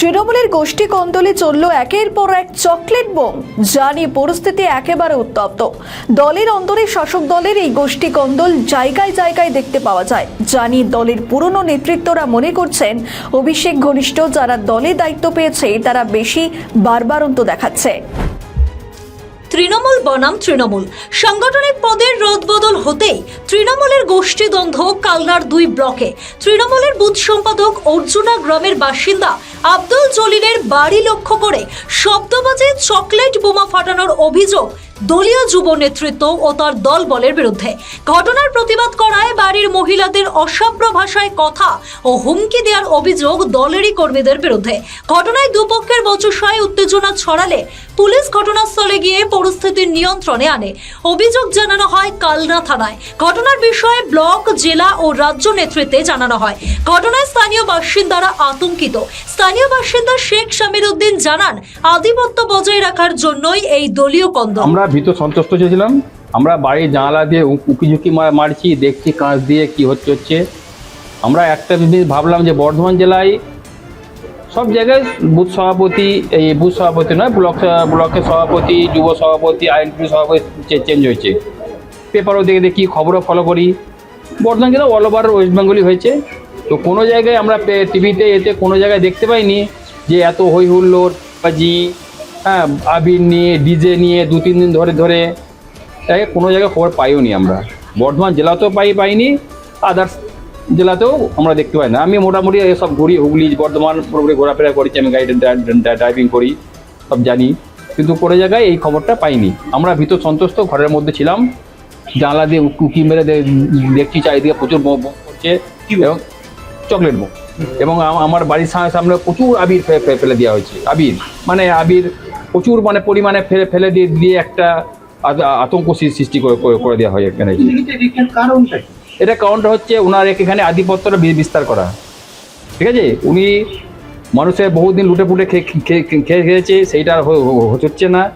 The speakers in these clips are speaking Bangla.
তৃণমূলের গোষ্ঠী কন্দলে চলল একের পর এক চকলেট বোম, যা নিয়ে পরিস্থিতি একেবারে উত্তপ্ত। দলের অন্তরে শাসক দলের এই গোষ্ঠী কন্দল জায়গায় জায়গায় দেখতে পাওয়া যায়, যা নিয়ে দলের পুরনো নেতৃত্বরা মনে করছেন, অভিষেক ঘনিষ্ঠ যারা দলে দায়িত্ব পেয়েছে, তারা বেশি বারবারন্ত দেখাচ্ছে। তৃণমূল বনাম তৃণমূল। সাংগঠনিক পদের রদবদল হতেই তৃণমূলের গোষ্ঠীদ্বন্দ্ব কালনার দুই ব্লকে। তৃণমূলের বুথ সম্পাদক অর্জুনা গ্রামের বাসিন্দা আব্দুল জলিলের বাড়ি লক্ষ্য করে শব্দবাজে চকলেট বোমা ফাটানোর অভিযোগ দলীয় যুব নেতৃত্ব ও তার দল বলের বিরুদ্ধে। ঘটনার প্রতিবাদ করায় বাড়ির মহিলাদের অসভ্য ভাষায় কথা ও হুমকি দেওয়ার অভিযোগ দলেরই কর্মীদের বিরুদ্ধে। ঘটনায় দুপক্ষের বচসায় উত্তেজনা ছড়ালে পুলিশ ঘটনাস্থলে গিয়ে পরিস্থিতি নিয়ন্ত্রণে আনে। অভিযোগ জানানো হয় কালনা থানায়। ঘটনার বিষয়ে ব্লক, জেলা ও রাজ্য নেতৃত্বে জানানো হয়। ঘটনায় স্থানীয় বাসিন্দারা আতঙ্কিত। স্থানীয় বাসিন্দা শেখ শামির উদ্দিন জানান, আধিপত্য বজায় রাখার জন্যই এই দলীয় কন্দল ভীত সন্তুষ্ট ছিলাম। আমরা বাড়ির জানালা দিয়ে উকি ঝুঁকি মারছি, দেখছি কাঁচ দিয়ে কি হচ্ছে হচ্ছে। আমরা একটা জিনিস ভাবলাম যে বর্ধমান জেলায় সব জায়গায় বুথ সভাপতি, এই বুথ সভাপতি নয়, ব্লক ব্লকের সভাপতি, যুব সভাপতি আইনপি সভাপতি চেঞ্জ হয়েছে। পেপারও দেখে দেখি খবরও ফলো করি। বর্ধমান জেলা অল ওভার ওয়েস্ট বেঙ্গলই হয়েছে। তো কোনো জায়গায় আমরা টিভিতে এতে কোনো জায়গায় দেখতে পাইনি যে এত হই হুল্লোড় বাজি হ্যাঁ আবির নিয়ে ডিজে নিয়ে দু তিন দিন ধরে ধরে তাই কোনো জায়গায় খবর পাইও নি আমরা। বর্ধমান জেলাতেও পাই পাইনি আদার্স জেলাতেও আমরা দেখতে পাই না। আমি মোটামুটি এসব ঘুরি হুগলি বর্ধমান পুরোপুরি ঘোরাফেরা করেছি আমি গাইড ড্রাইভিং করি সব জানি। কিন্তু কোনো জায়গায় এই খবরটা পাইনি। আমরা ভিতর সন্তুষ্ট ঘরের মধ্যে ছিলাম। জানলা দিয়ে উকি মেরে দেখছি চারিদিকে প্রচুর বোম করছে এবং চকলেট বোম এবং আমার বাড়ির সামনে সামনে প্রচুর আবির ফেলে দেওয়া হয়েছে। আবির মানে আবির প্রচুর মানে পরিমাণে ফেলে ফেলে দিয়ে দিয়ে একটা আতঙ্ক সৃষ্টি করে দেওয়া হয় এখানে? এটা কারণটা হচ্ছে ওনার এখানে আধিপত্যটা বিস্তার করা। ঠিক আছে? উনি মানুষের বহুদিন লুটে পুটে খেয়ে খেয়ে- খেয়ে খেয়েছে সেইটা হচ্ছে না।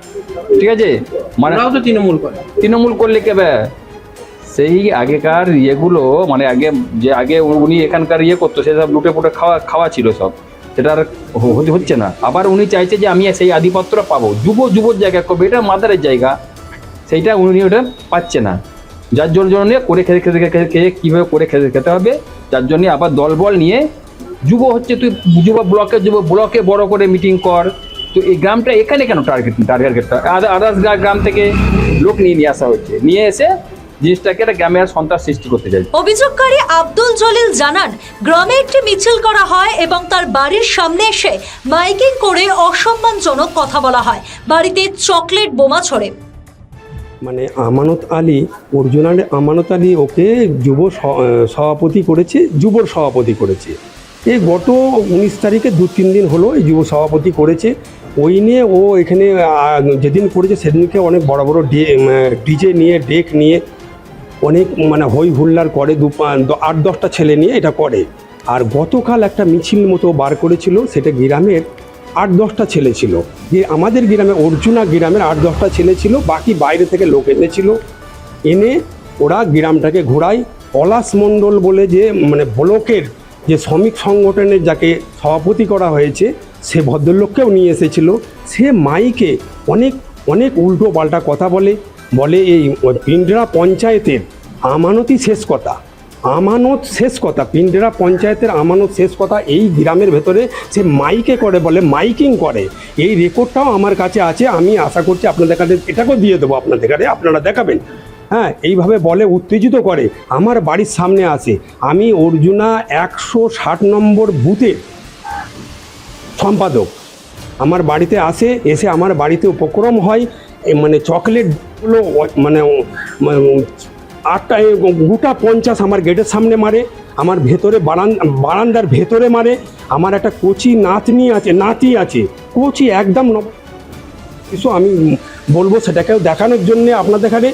ঠিক আছে? মানে তো তৃণমূল করে। তৃণমূল করলে কেবে সেই আগেকার ইয়েগুলো মানে আগে যে আগে উনি এখানকার ইয়ে করতো সেসব লুটে পুটে খাওয়া খাওয়া ছিল সব। সেটা আর হচ্ছে না। আবার উনি চাইছে যে আমি সেই আধিপত্যটা পাবো। যুব যুবর জায়গা করবে এটা মাদারের জায়গা। সেইটা উনি ওটা পাচ্ছে না। যার জন্য জন্য করে খেতে খেতে খেতে খেয়ে কীভাবে করে খেতে খেতে হবে? যার জন্য আবার দলবল নিয়ে যুব হচ্ছে তুই যুব ব্লকে যুব ব্লকে বড় করে মিটিং কর। তো এই গ্রামটা এখানে কেন টার্গেট টার্গেট আদার্স গ্রাম থেকে লোক নিয়ে নিয়ে আসা হচ্ছে? নিয়ে এসে জিনিসটাকে একটা গ্রামে আর সন্ত্রাস সৃষ্টি করতে চাই। অভিযোগকারী আব্দুল জলিল জানান গ্রামে একটি মিছিল করা হয় এবং তার বাড়ির সামনে এসে মাইকিং করে অসম্মানজনক কথা বলা হয়। বাড়িতে চকলেট বোমা ছড়ে। মানে আমানত আলী অর্জুনার আমানত আলী ওকে যুব সভাপতি করেছে যুবর সভাপতি করেছে। এই গত উনিশ তারিখে দু তিন দিন হলো এই যুব সভাপতি করেছে। ওই নিয়ে ও এখানে যেদিন করেছে সেদিনকে অনেক বড় বড় ডিজে নিয়ে ডেক নিয়ে অনেক মানে হই হুল্লার করে দু আট, দশটা ছেলে নিয়ে এটা করে। আর গতকাল একটা মিছিল মতো বার করেছিল, সেটা গ্রামের আট, দশটা ছেলে ছিল। যে আমাদের গ্রামে, অর্জুনা গ্রামের আট, দশটা ছেলে ছিল, বাকি বাইরে থেকে লোক এনেছিল। এনে ওরা গ্রামটাকে ঘোরায়। পলাশ মণ্ডল বলে যে মানে ব্লকের যে শ্রমিক সংগঠনের যাকে সভাপতি করা হয়েছে, সে ভদ্রলোককেও নিয়ে এসেছিল। সে মাইকে অনেক অনেক উল্টো পাল্টা কথা বলে। বলে এই পিন্ডরা পঞ্চায়েতের আমানতই শেষ কথা। আমানত শেষ কথা, পিন্ডেরা পঞ্চায়েতের আমানত শেষ কথা এই গ্রামের ভেতরে সে মাইকে করে বলে, মাইকিং করে। এই রেকর্ডটাও আমার কাছে আছে, আমি আশা করছি আপনাদের কাছে এটাকেও দিয়ে দেবো আপনাদের কাছে, আপনারা দেখাবেন। হ্যাঁ এইভাবে বলে উত্তেজিত করে, আমার বাড়ির সামনে আসে। আমি অর্জুনা একশো ষাট নম্বর বুথে সম্পাদক। আমার বাড়িতে আসে, এসে আমার বাড়িতে উপক্রম হয় মানে চকলেটগুলো মানে মানে আটটা গোটা পঞ্চাশ আমার গেটের সামনে মারে, আমার ভেতরে বারান, বারান্দার ভেতরে মারে, আমার একটা কচি নাতনি আছে, নাতি আছে, কচি একদম নব, কিছু আমি বলব সেটাকেও দেখানোর জন্যে আপনাদের এখানে,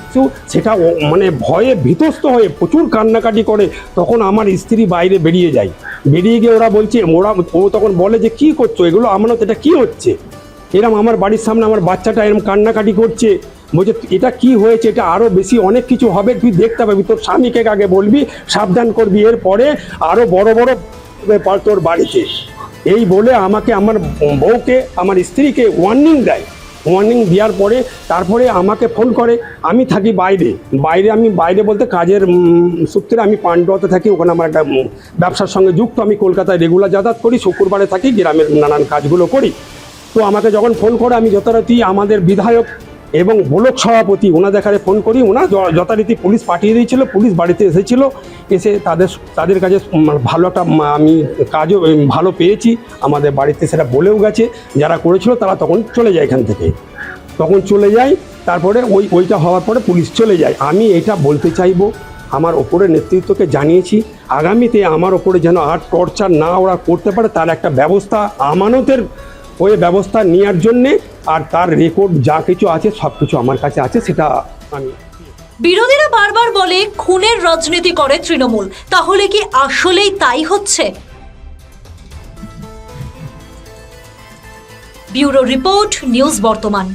কিছু সেটা মানে ভয়ে ভীতস্ত হয়ে প্রচুর কান্নাকাটি করে, তখন আমার স্ত্রী বাইরে বেরিয়ে যায়। বেরিয়ে গিয়ে ওরা বলছে, ওরা, ও তখন বলে যে, কি করছ? এগুলো আমানত, এটা কি হচ্ছে? এরম আমার বাড়ির সামনে আমার বাচ্চাটা এরম কান্নাকাটি করছে। বলছে, এটা কি হয়েছে? এটা আরও বেশি অনেক কিছু হবে। তুই দেখতে পাবি। তোর স্বামীকে আগে বলবি? সাবধান করবি। এরপরে আরও বড় বড় তোর বাড়িতে। এই বলে আমাকে আমার বউকে, আমার স্ত্রীকে ওয়ার্নিং দেয়। ওয়ার্নিং দেওয়ার পরে, তারপরে আমাকে ফোন করে, আমি থাকি বাইরে। বাইরে আমি, বাইরে বলতে কাজের সূত্রে আমি পান্ডুয়াতে থাকি। ওখানে আমার একটা ব্যবসার সঙ্গে যুক্ত। আমি কলকাতায় রেগুলার যাতায়াত করি, শুক্রবারে থাকি, গ্রামের নানান কাজগুলো করি। তো আমাকে যখন ফোন করে, আমি যথারীতি আমাদের বিধায়ক এবং ব্লক সভাপতি, ওনাদের ফোন করি। ওনা যথারীতি পুলিশ পাঠিয়ে দিয়েছিল পুলিশ বাড়িতে এসেছিল। এসে তাদের তাদের কাছে ভালো একটা আমি কাজও ভালো পেয়েছি। আমাদের বাড়িতে সেটা বলেও গেছে। যারা করেছিল, তারা তখন চলে যায় এখান থেকে। তখন চলে যায়, তারপরে ওই, ওইটা হওয়ার পরে পুলিশ চলে যায়। আমি এটা বলতে চাইব, আমার ওপরে নেতৃত্বকে জানিয়েছি। আগামীতে আমার ওপরে যেন আর টর্চার না ওরা করতে পারে, তার একটা ব্যবস্থা আমানতের ওই ব্যবস্থা নেওয়ার জন্যে আর তার রেকর্ড যা কিছু আছে, সব কিছু আমার কাছে আছে, সেটা আমি বিরোধীরা বারবার বলে খুনের রাজনীতি করে তৃণমূল। তাহলে কি আসলেই তাই হচ্ছে? ব্যুরো রিপোর্ট, নিউজ বর্তমান।